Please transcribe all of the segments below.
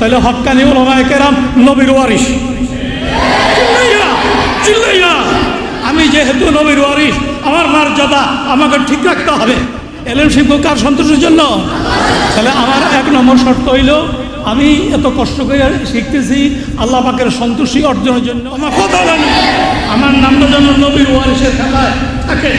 তাহলে হক্কানি ওলামায় কেরাম নবীর ওয়ারিস। আমি যেহেতু নবীর ওয়ারিস আমার মর্যাদা আমাকে ঠিক রাখতে হবে। এলএম শিক্ষক কার সন্তোষের জন্য? তাহলে আমার এক নম্বর শর্ত হইল, আমি এত কষ্ট করে শিখতেছি আল্লাহ পাকের সন্তুষ্টি অর্জনের জন্য। আমার কথা আমার নামটা যেন নবীর ওয়ারিসের খাতায় থাকে।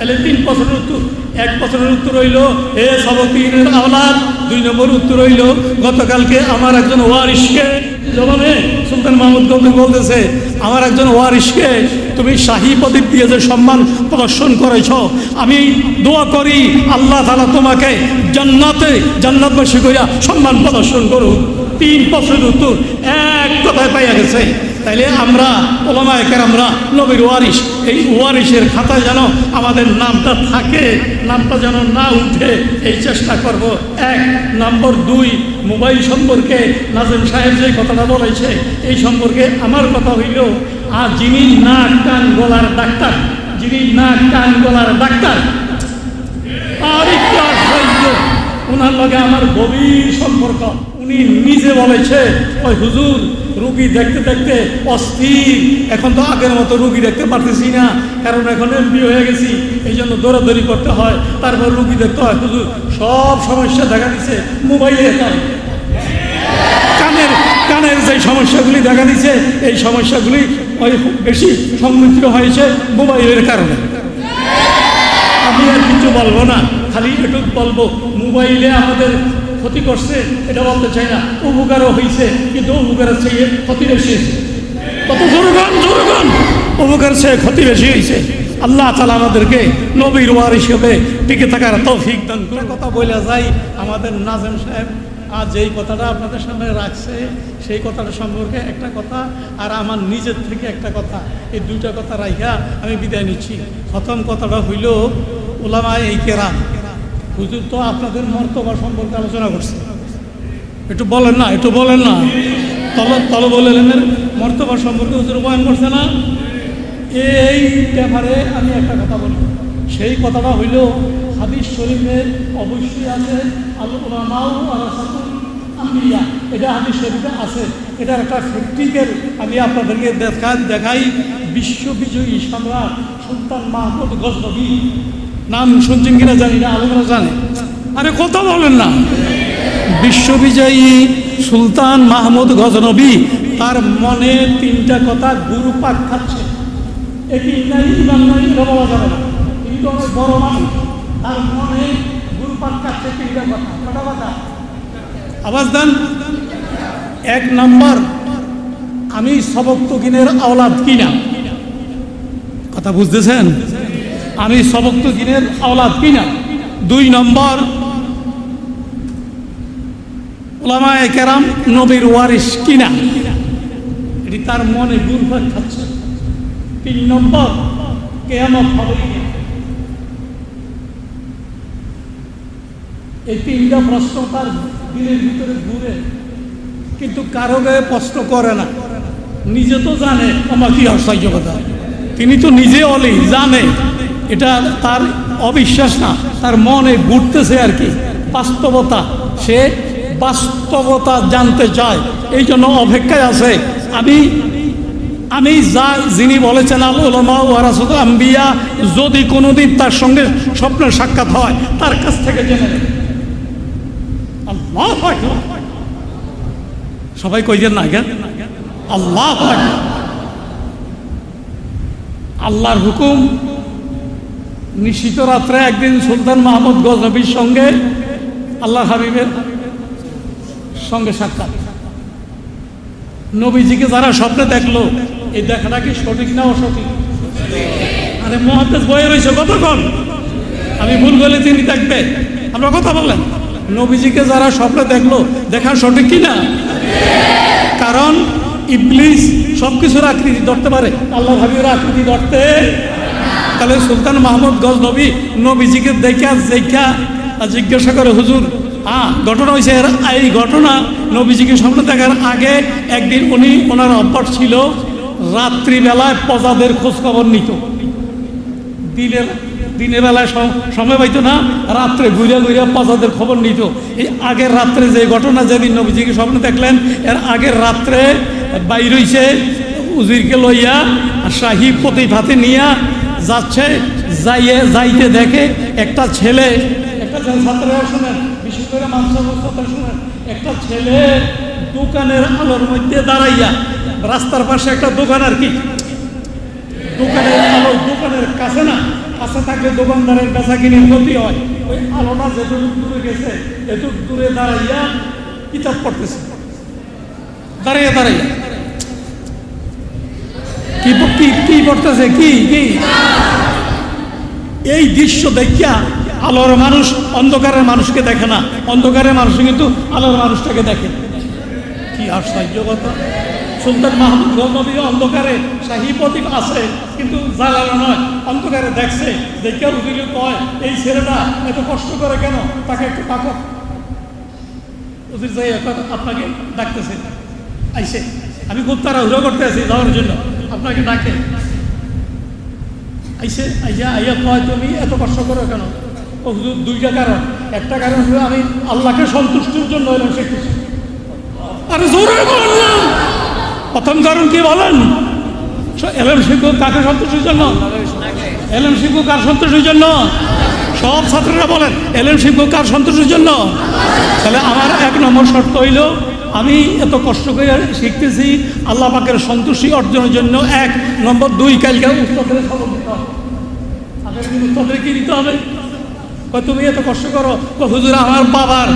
তাহলে তিন বছরের উত্তর, এক বছরের উত্তর হইল, এ সবকিনের আওলাদ। দুই নম্বর উত্তর হইল, গতকালকে আমার একজন ওয়ারিসকে জবানে সুলতান মাহমুদ গৌতম বলতেছে, আমার একজন ওয়ারিসকে তুমি শাহী প্রদীপ দিয়ে যে সম্মান প্রদর্শন করেছ, আমি দোয়া করি, আল্লাহ তালা তোমাকে জান্নাতে, জান্নাতবাসী করিয়া সম্মান প্রদর্শন করুক। তিন বছরের উত্তর এক কথায় পাইয়া গেছে। তাইলে আমরা ওলামায় আমরা নবীর ওয়ারিস এই ওয়ারিসের খাতায় যেন আমাদের নামটা থাকে, নামটা যেন না উঠে, এই চেষ্টা করব। এক, নম্বর দুই, মোবাইল সম্পর্কে নাজিম সাহেব যে কথাটা বলেছে, এই সম্পর্কে আমার কথা হইল, আর যিনি নাক কান গলার ডাক্তার, যিনি নাক কান গলার ডাক্তার ওনার লগে আমার গভীর সম্পর্ক। উনি নিজে বলেছে, ওই হুজুর রুগী দেখতে দেখতে অস্থির। এখন তো আগের মতো রুগী দেখতে পারতেছি না, কারণ এখন এমপি হয়ে গেছি এই জন্য দৌড়াদৌড়ি করতে হয়। তারপর রুগী দেখতে হয়, হুজুর, সব সমস্যা দেখা দিচ্ছে মোবাইলে তাই। কানের কানের যে সমস্যাগুলি দেখা দিচ্ছে এই সমস্যাগুলি বেশি সমৃদ্ধ হয়েছে মোবাইলের কারণে। আমি আর কিছু বলব না। খালি একটু বলব, মোবাইলে আমাদের ক্ষতি করছে, এটা বলতে চাই না। উপকারও হয়েছে কিন্তু উপকারের চেয়ে ক্ষতি বেশি হয়েছে কত উপকার চেয়ে ক্ষতি বেশি হয়েছে আল্লাহ তালা আমাদেরকে নবীর ওয়ার হিসেবে টিকে থাকার তৌফিক দান করে কথা বলে যাই, আমাদের নাজেম সাহেব আজ যেই কথাটা আপনাদের সামনে রাখছে, সেই কথাটা সম্পর্কে একটা কথা, আর আমার নিজের থেকে একটা কথা। এই দুইটা কথা রাইখা আমি বিদায় নিচ্ছি। প্রথম কথাটা হইল ওলামা এই কেরাম হুজুর তো আপনাদের মর্তবা সম্পর্কে আলোচনা করছে। একটু বলেন না, একটু বলেন না। তল তল বলেন মর্তবা সম্পর্কে হুজুর বয়ান করছে না? এই ব্যাপারে আমি একটা কথা বলি। সেই কথাটা হইল হাদিস শরীফের অবশ্যই আছে আল্লাহ আম্বিয়া। এটা হাদিস শরীফে আছে। এটার একটা ফ্যাক্টিক্যাল আমি আপনাদেরকে দেখা দেখাই। বিশ্ববিজয়ী সম্রাট সুলতান মাহমুদ গজনবী নাম শুনছেন কিনা জানি না আলমরা জানে। আরে কথা বলেন না। বিশ্ববিজয়ী সুলতান মাহমুদ গজনবী, তার মনে তিনটা কথা গুরু পাক খাচ্ছে এটি নাই এটা বলা যাবে না? তিনি তো অনেক বড় মানুষ। তার মনে গুরু খাচ্ছে তিনটা কথা। কটা কথা? আওয়াজ দেন। এক নম্বর, আমি সবক আওলাদ কিনা? কথা বুঝতেছেন? আমি সবক তকিনের আওলাদ কিনা দুই নম্বর ওলামায় কেরাম নবীর ওয়ারিস কিনা এটি তার মনে গুরুভাগ খাচ্ছে তিন নম্বর, কেয়ামত হবে। এই তিনটা প্রশ্ন তার দিলের ভিতরে ঘুরে। কিন্তু কারও গায়ে প্রশ্ন করে না। নিজে তো জানে, আমার কি আশ্চর্য কথা। তিনি তো নিজে অলি, জানে। এটা তার অবিশ্বাস না, তার মনে ঘুরতেছে আর কি বাস্তবতা, সে বাস্তবতা জানতে চায়, এই জন্য অপেক্ষায় আছে আমি আমি যা, যিনি বলেছেন আম্বিয়া, যদি কোনোদিন তার সঙ্গে স্বপ্নের সাক্ষাৎ হয়, তার কাছ থেকে জেনে। আল্লাহ। সবাই কইছেন না কেন আল্লাহ আল্লাহর হুকুম নিশিত রাত্রে একদিন সুলতান মাহমুদ গজনবীর সঙ্গে আল্লাহ হাবিবের সঙ্গে সাক্ষাৎ। নবীজিকে যারা স্বপ্নে দেখল, এই দেখাটা কি সঠিক না অসঠিক? আরে মহাদেশ বয়ে রয়েছে কতক্ষণ? আমি ভুল বলে তিনি দেখবে। আমরা কথা বললেন। নবীজিকে যারা স্বপ্নে দেখল দেখা সঠিক কি না? কারণ ইবলিস সব কিছুর আকৃতি ধরতে পারে। আল্লাহ হাবিবের আকৃতি ধরতে তাহলে সুলতান মাহমুদ গজ নবী, নবীজিকে দেখা দেখা জিজ্ঞাসা করে, হুজুর হ্যাঁ ঘটনা হয়েছে এই ঘটনা নবীজিকে সামনে দেখার আগে একদিন উনি ওনার অভ্যাস ছিল, রাত্রিবেলায় প্রজাদের খোঁজখবর নিত। দিলের দিনের বেলায় সময় পাইতো না, রাত্রে ঘুরে ঘুরে পাজাদের খবর নিত। এই আগের রাত্রে যে ঘটনা যেদিন নবীজিকে স্বপ্নে দেখলেন, এর আগের রাত্রে বাইর হইছে, উজিরকে লইয়া শাহি প্রতীপ হাতে নিয়া যাচ্ছে, যাইয়ে, যাইতে দেখে একটা ছেলে, একটা ছাত্ররা শোনেন, বিশেষ করে মানুষের শোনেন, একটা ছেলে দোকানের আলোর মধ্যে দাঁড়াইয়া, রাস্তার পাশে একটা দোকান আর কি। দোকানের আলো, দোকানের কাছে না, কাছে থাকলে দোকানদারের বেচা কিনে ক্ষতি হয়। ওই আলোটা যেটুকু দূরে গেছে, এটুকু দূরে দাঁড়াইয়া কিতাব পড়তেছে। দাঁড়াইয়া দাঁড়াইয়া। কি কি পড়তেছে কি এই দৃশ্য দেখিয়া আলোর মানুষ অন্ধকারের মানুষকে দেখে না। অন্ধকারের মানুষ কিন্তু আলোর মানুষটাকে দেখে। কি আশ্চর্য কথা। সুলতান মাহমুদ গৌনবী অন্ধকারে প্রদীপ আছে, কিন্তু জ্বালানো নয়। অন্ধকারে দেখছে, দেখে উদিল কয়, এই ছেলেটা এত কষ্ট করে কেন? তাকে একটু তাকো উদির যাই আপনাকে ডাকতেছে। আইসে, আমি খুব তারা তাড়াহুড়ো করতে আছি যাওয়ার জন্য। আপনাকে ডাকে। আইসে আইসা আইয়া কয়, তুমি এত কষ্ট করো কেন? ও হুজুর, দুইটা কারণ। একটা কারণ হলো আমি আল্লাহকে সন্তুষ্টির জন্য এলাম সে আরে জোরে প্রথম কারণ কি বলেন? এলএম শিক্ষক কাকে সন্তুষ্টির জন্য? এলএম শিক্ষক কার সন্তুষ্টির জন্য? সব ছাত্ররা বলেন, এলএম শিক্ষক কার সন্তুষ্টির জন্য? তাহলে আমার এক নম্বর শর্ত হইল, আমি এত কষ্ট করে শিখতেছি আল্লাহ পাকের সন্তুষ্টি অর্জনের জন্য। এক নম্বর দুই, কালকে উস্তাদের সবক দিতে হবে। কি দিতে হবে? তুমি এত কষ্ট করো? হুজুর, আমার বাবার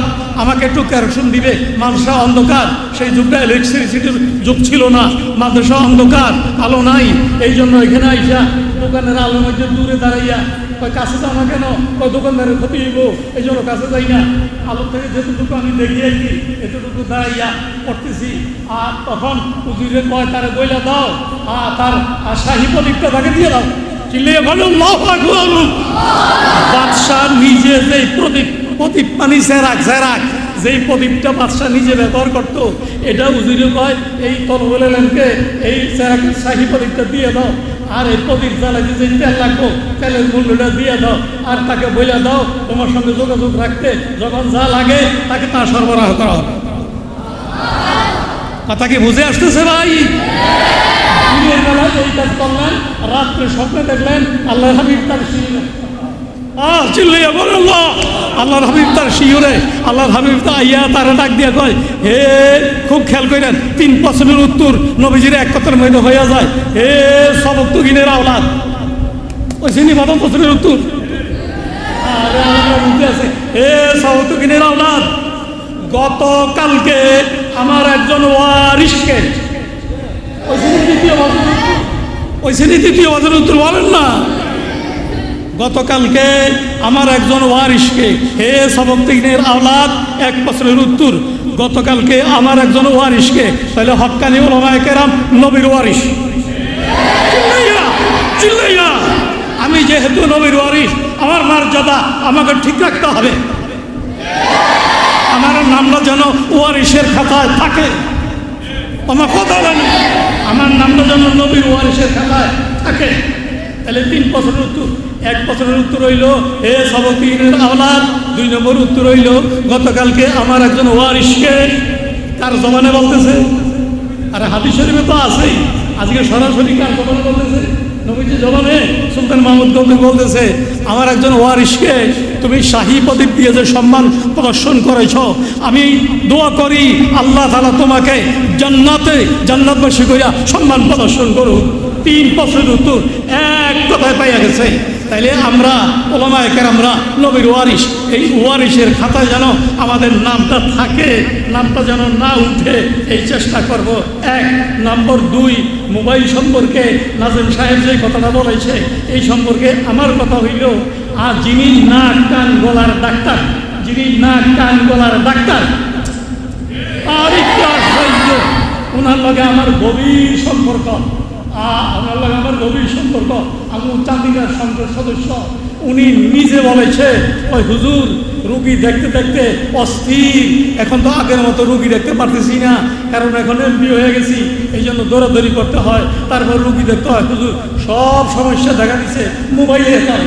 আমাকে একটু ক্যারেকশন দিবে। মাদ্রাসা অন্ধকার, সেই যুগটা ইলেকট্রিসিটির যুগ ছিল না। মাদ্রাসা অন্ধকার, আলো নাই। এই জন্য এখানে আইসা দোকানের আলোর মধ্যে দূরে দাঁড়াইয়া কয় কাছে তো না কেন? ওই দোকানদারের ক্ষতি হইব? এই জন্য কাছে যাই না। আলো থেকে যেটুকু আমি দেখি আর এতটুকু দাঁড়াইয়া পড়তেছি। আর তখন উজুরে কয়, তারে বইলা দাও। আর তার শাহী প্রদীপটা তাকে দিয়ে দাও। চিল্লিয়ে বলো লাভ বাদশাহ নিজে সেই প্রদীপ প্রদীপ পানি সেরাক সেরাক। যেই প্রদীপটা বাদশাহ নিজে ব্যবহার করতো, এটা উজুরে কয়, এই তলবলে ল্যাম্পকে এই শাহী প্রদীপটা দিয়ে দাও, আর এই প্রদীপ জ্বালাইতে যে তেল লাগবো, তেলের মূল্যটা দিয়ে দাও, আর তাকে বলে দাও, তোমার সঙ্গে যোগাযোগ রাখতে যখন যা লাগে, তাকে তা সরবরাহ করা হবে। কথা কি বুঝে আসতেছে ভাই? এই কাজ করলেন, রাত্রে স্বপ্নে দেখলেন আল্লাহ হাবিব তার আহ, চিল্লাইয়া বলে আল্লাহ। আল্লাহর হাবিব তার শিওরে আল্লাহর হাবিব তা আইয়া তারা ডাক দিয়া কয়, হে, খুব খেয়াল করেন তিন বছরের উত্তর নবীজির এক কথার মধ্যে হইয়া যায়। হে, সবক তুগিনের আওলাদ। ওই চিনি বাদম বছরের উত্তর। হে, সবক তুগিনের আওলাদ। গতকালকে আমার একজন ওয়ারিসকে ওই শ্রেণি দ্বিতীয় বছর ওই শ্রেণি দ্বিতীয় বছরের উত্তর বলেন না গতকালকে আমার একজন ওয়ারিসকে হে সবক তিনের আওলাদ, এক বছরের উত্তর, গতকালকে আমার একজন ওয়ারিসকে তাহলে হক্কানি ওলামায় কেরাম নবীর চিল্লাইয়া আমি যেহেতু নবীর ওয়ারিস আমার মর্যাদা আমাকে ঠিক রাখতে হবে। আমার নামটা যেন ওয়ারিসের খাতায় থাকে। আমার কথা আমার নামটা যেন নবীর ওয়ারিসের খাতায় থাকে। তাহলে তিন বছরের উত্তর। এক বছরের উত্তর হইল হে সবকিনের আওলাদ। দুই নম্বর উত্তর হইল, গতকালকে আমার একজন ওয়ারিসকে কার জমানে বলতেছে। আরে হাদিস শরীফে তো আছেই। আজকে সরাসরি কার জমানে বলতেছে? নবীজি জমানে সুলতান মাহমুদ গৌতম বলতেছে, আমার একজন ওয়ারিসকে তুমি শাহী প্রদীপ দিয়ে যে সম্মান প্রদর্শন করেছ, আমি দোয়া করি, আল্লাহ তালা তোমাকে জান্নাতে, জান্নাতবাসী করিয়া সম্মান প্রদর্শন করুক। তিন বছরের উত্তর এক কথায় পাইয়া গেছে। তাইলে আমরা ওলামায় আমরা নবীর ওয়ারিশ। এই ওয়ারিশের খাতায় যেন আমাদের নামটা থাকে, নামটা যেন না উঠে, এই চেষ্টা করব। এক, নম্বর দুই, মোবাইল সম্পর্কে নাজিম সাহেব যে কথাটা বলেছে, এই সম্পর্কে আমার কথা হইল আর যিনি নাক কান গলার ডাক্তার, যিনি নাক কান গলার ডাক্তার। আর একটু আশ্চর্য, ওনার লগে আমার গভীর সম্পর্ক। আমার গভীর সম্পর্ক আমি চাঁদিনার সংসদ সদস্য। উনি নিজে বলেছে, ওই হুজুর, রুগী দেখতে দেখতে অস্থির। এখন তো আগের মতো রুগী দেখতে পারতেছি না, কারণ এখন এমপি হয়ে গেছি এই জন্য দৌড়াদৌড়ি করতে হয়। তারপর রুগী দেখতে হয়, হুজুর, সব সমস্যা দেখা দিচ্ছে মোবাইলে তাই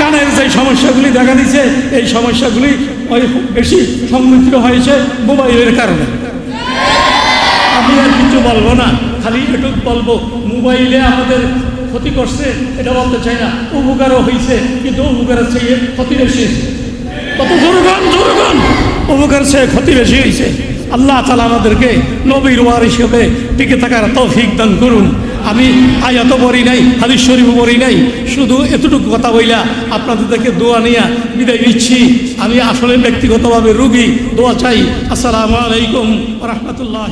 কানের যে সমস্যাগুলি দেখা দিচ্ছে এই সমস্যাগুলি ওই বেশি সমৃদ্ধ হয়েছে মোবাইলের কারণে। আমি আর কিছু বলব না, খালি একটু বলব, মোবাইলে আমাদের ক্ষতি করছে, এটা বলতে চাই না, উপকারও হয়েছে কিন্তু উপকারের চেয়ে ক্ষতি বেশি হয়েছে কত জোরগান জোরগান উপকার চেয়ে ক্ষতি বেশি হয়েছে আল্লাহ তালা আমাদেরকে নবীর ওয়ার হিসেবে টিকে থাকার তৌফিক দান করুন। আমি আয়াত বলি নাই, হাদিস শরীফ বলি নাই, শুধু এতটুকু কথা বইলা আপনাদের থেকে দোয়া নিয়া বিদায় নিচ্ছি। আমি আসলে ব্যক্তিগতভাবে রুগী, দোয়া চাই। আসসালামু আলাইকুম রহমতুল্লাহ।